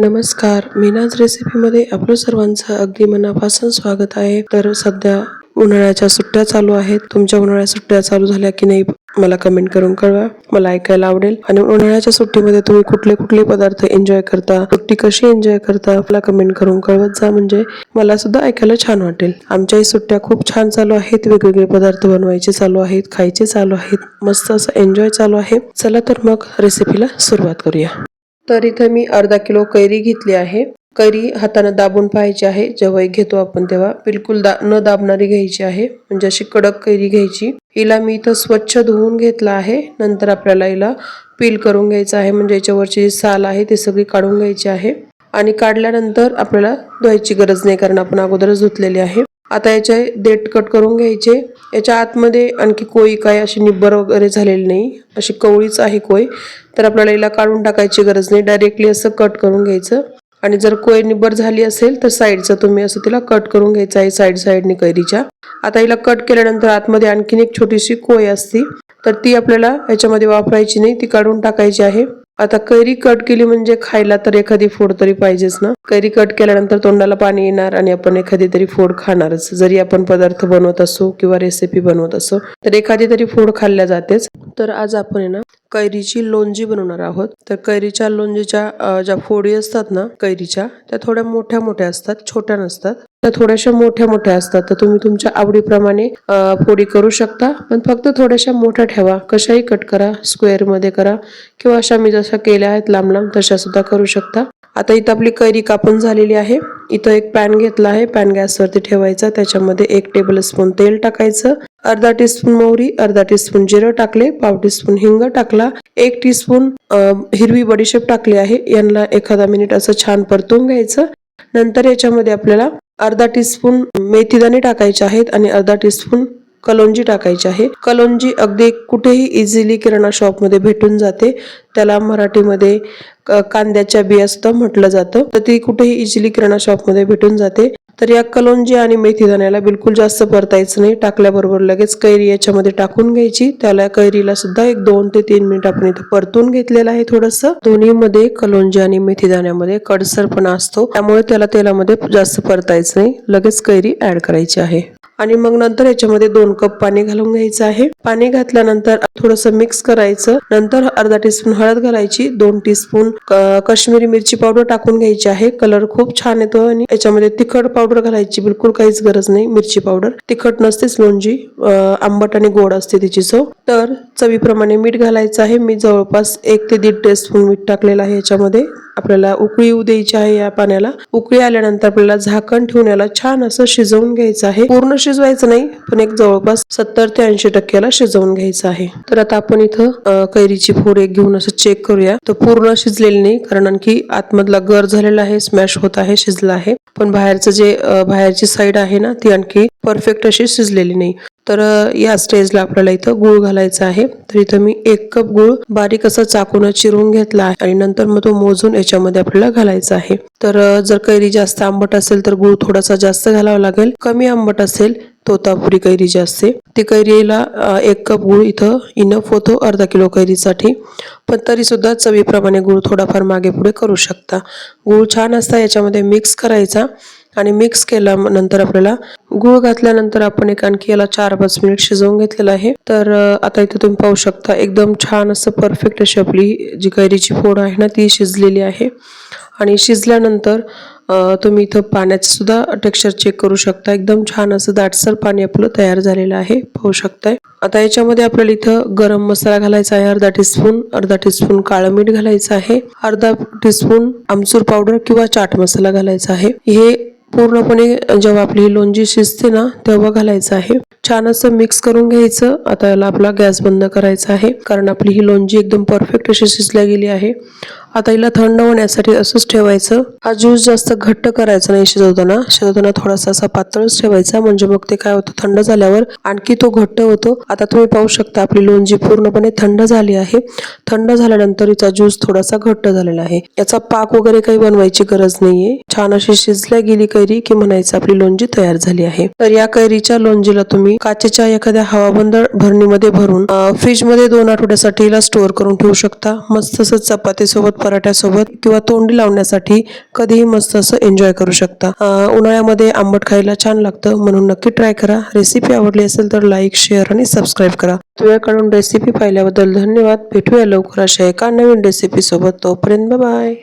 नमस्कार. मीनाज रेसिपीमध्ये आपलं सर्वांचं अगदी मनापासून स्वागत आहे. तर सध्या उन्हाळ्याच्या सुट्ट्या चालू आहेत. तुमच्या उन्हाळ्या सुट्ट्या चालू झाल्या की नाही मला कमेंट करून कळवा. मला ऐकायला आवडेल. आणि उन्हाळ्याच्या सुट्टीमध्ये तुम्ही कुठले कुठले पदार्थ एन्जॉय करता सुट्टी कशी एन्जॉय करता मला कमेंट करून कळवत जा. म्हणजे मला सुद्धा ऐकायला छान वाटेल. आमच्याही सुट्ट्या खूप छान चालू आहेत. वेगवेगळे पदार्थ बनवायचे चालू आहेत खायचे चालू आहेत. मस्त असं एन्जॉय चालू आहे. चला तर मग रेसिपीला सुरुवात करूया. तर इथं मी अर्धा किलो कैरी घेतली आहे. कैरी हाताने दाबून पाहायची आहे. जेव्हा घेतो आपण तेव्हा. बिलकुल दा न दाबणारी घ्यायची आहे. म्हणजे अशी कडक कैरी घ्यायची. हिला मी इथं स्वच्छ धुवून घेतला आहे. नंतर आपल्याला हिला पील करून घ्यायचं आहे. म्हणजे याच्यावरची जी साल आहे ती सगळी काढून घ्यायची आहे. आणि काढल्यानंतर आपल्याला धुवायची गरज नाही कारण आपण अगोदरच धुतलेली आहे. आता याचे देठ कट करून घ्यायचे. याच्या आतमध्ये आणखी कोळी काय अशी निब्बर वगैरे झालेली नाही. अशी कवळीच आहे कोय तर आपल्याला हिला काढून टाकायची गरज नाही. डायरेक्टली असं कट करून घ्यायचं. आणि जर कोय निब्बर झाली असेल तर साईडचं तुम्ही असं तिला कट करून घ्यायचं आहे साईड साईडने कैरीच्या. आता हिला कट केल्यानंतर आतमध्ये आणखीन एक छोटीशी कोय असती. तर ती आपल्याला याच्यामध्ये वापरायची नाही. ती काढून टाकायची आहे. आता कैरी कट केली म्हणजे खायला तर एखादी फोड तरी पाहिजेच ना. कैरी कट केल्यानंतर तोंडाला पाणी येणार आणि आपण एखादी तरी फोड खाणारच. जरी आपण पदार्थ बनवत असो किंवा रेसिपी बनवत असो तर एखादी तरी फोड खाल्ल्या जातेच. तर आज आपण आहे ना कैरीची लोणजी बनवणार आहोत. तर कैरीच्या लोणजीच्या ज्या फोडी असतात ना कैरीच्या त्या थोड्या मोठ्या मोठ्या असतात छोट्या नसतात. त्या थोड्याशा मोठ्या मोठ्या असतात. तर तुम्ही तुमच्या आवडीप्रमाणे फोडी करू शकता. पण फक्त थोड्याशा मोठ्या ठेवा. कशाही कट करा स्क्वेअरमध्ये करा किंवा अशा मी जशा केल्या आहेत लांब लांब तशा सुद्धा करू शकता. आता इथं आपली कैरी कापून झालेली आहे. इथं एक पॅन घेतला आहे. पॅन गॅसवरती ठेवायचा. त्याच्यामध्ये एक टेबल स्पून तेल टाकायचं. अर्धा टीस्पून मोहरी अर्धा टीस्पून जिरं टाकले पाव टीस्पून हिंग टाकला एक टीस्पून हिरवी बडीशेप टाकली आहे. यांना एखादा मिनिट असं छान परतून घ्यायचं. नंतर याच्यामध्ये आपल्याला अर्धा टीस्पून मेथीदाणे टाकायचे आहेत आणि अर्धा टीस्पून कलोंजी टाकायची आहे. कलोंजी अगदी कुठेही इझिली किराणा शॉपमध्ये भेटून जाते. त्याला मराठीमध्ये कांद्याच्या बिया सुद्धा म्हटलं जातं. तर ती कुठेही इझिली किराणा शॉपमध्ये भेटून जाते. तर या कलोंजी आणि मेथी दाण्याला बिलकुल जास्त परतायचं नाही. टाकल्याबरोबर लगेच कैरी याच्यामध्ये टाकून घ्यायची. त्याला कैरीला सुद्धा एक दोन ते तीन मिनिट आपण इथं परतून घेतलेलं आहे थोडस. दोन्हीमध्ये कलोंजी आणि मेथी दाण्यामध्ये कडसरपणा असतो. त्यामुळे त्याला तेलामध्ये जास्त परतायचं नाही. लगेच कैरी ऍड करायची आहे. आणि मग नंतर याच्यामध्ये दोन कप पाणी घालून घ्यायचं आहे. पाणी घातल्यानंतर थोडंसं मिक्स करायचं. नंतर अर्धा टीस्पून हळद घालायची दोन टीस्पून काश्मीरी मिरची पावडर टाकून घ्यायची आहे. कलर खूप छान येतो आणि याच्यामध्ये तिखट पावडर घालायची बिलकुल काहीच गरज नाही मिरची पावडर तिखट नसतेच लोणजी आंबट आणि गोड असते तिची चव. तर चवीप्रमाणे मीठ घालायचं आहे. मी जवळपास एक ते दीड टीस्पून मीठ टाकलेलं आहे याच्यामध्ये आपल्याला उकळी येऊ द्यायची आहे या पाण्याला. उकळी आल्यानंतर आपल्याला झाकण ठेवून याला छान असं शिजवून घ्यायचं आहे. पूर्ण शिजवायचं नाही पण एक जवळपास सत्तर ते ऐंशी टक्क्याला शिजवून घ्यायचं आहे. तर आता आपण इथं कैरीची फोड एक घेऊन असं चेक करूया. तर पूर्ण शिजलेली नाही कारण आणखी आतमधला गर झालेला आहे स्मॅश होत आहे शिजला आहे. पण बाहेरचं जे बाहेरची साईड आहे ना ती आणखी परफेक्ट अशी शिजलेली नाही. तर या स्टेजला आपल्याला इथं गुळ घालायचा आहे. तर इथं मी एक कप गुळ बारीक असं चाकून चिरून घेतला आहे आणि नंतर मग तो मोजून याच्यामध्ये आपल्याला घालायचा आहे. तर जर कैरी जास्त आंबट असेल तर गुळ थोडासा जास्त घालावा लागेल. कमी आंबट असेल तोतापुरी कैरी जी असते ती कैरीला एक कप गुळ इथं इनफ होतो अर्धा किलो कैरीसाठी. पण तरी सुद्धा चवीप्रमाणे गुळ थोडाफार मागे पुढे करू शकता. गुळ छान असता याच्यामध्ये मिक्स करायचा. आणि मिक्स केला नंतर आपल्याला गुळ घातल्यानंतर आपण एक आणखी याला चार पाच मिनिट शिजवून घेतलेलं आहे. तर आता इथं तुम्ही पाहू शकता एकदम छान असं परफेक्ट अशी आपली जी कैरीची फोड आहे ना ती शिजलेली आहे. आणि शिजल्यानंतर तुम्ही इथं पाण्याचं सुद्धा टेक्स्चर चेक करू शकता. एकदम छान असं दाटसर पाणी आपलं तयार झालेलं आहे. पाहू शकताय. आता याच्यामध्ये आपल्याला इथं गरम मसाला घालायचा आहे अर्धा टीस्पून अर्धा टीस्पून काळं मीठ घालायचं आहे अर्धा टीस्पून आमचूर पावडर किंवा चाट मसाला घालायचा आहे. हे पूर्णपणे जेव्हा आपली ही शिजते ना तेव्हा घालायचं आहे. छान असं मिक्स करून घ्यायचं. आता याला आपला गॅस बंद करायचा आहे. कारण आपली ही लोणजी एकदम परफेक्ट अशी शिजल्या गेली आहे. आता हिला थंड होण्यासाठी असंच ठेवायचं. हा ज्यूस जास्त घट्ट करायचा नाही शिजवताना. शिजवताना थोडासा असा पातळच ठेवायचा. म्हणजे मग ते काय होतं थंड झाल्यावर आणखी तो घट्ट होतो. आता तुम्ही पाहू शकता आपली लोणजी पूर्णपणे थंड झाली आहे. थंड झाल्यानंतर हिचा ज्यूस थोडासा घट्ट झालेला आहे. याचा पाक वगैरे काही बनवायची गरज नाहीये. छान अशी शिजल्या गेली कैरी की म्हणायचं आपली लोणजी तयार झाली आहे. तर या कैरीच्या लोणजीला तुम्ही काचेच्या एखाद्या हवाबंद भरणीमध्ये भरून फ्रीजमध्ये दोन आठवड्यासाठी हिला स्टोअर करून ठेवू शकता. मस्त असं चपातीसोबत पराठ्यासोबत किंवा तोंडी लावण्यासाठी कधीही मस्त असं एन्जॉय करू शकता. उन्हाळ्यामध्ये आंबट खायला छान लागतं. म्हणून नक्की ट्राय करा. रेसिपी आवडली असेल तर लाईक शेअर आणि सबस्क्राईब करा. तुझ्याकडून रेसिपी पाहिल्याबद्दल धन्यवाद. भेटूया लवकर अशा एका नवीन रेसिपी सोबत. तोपर्यंत बाय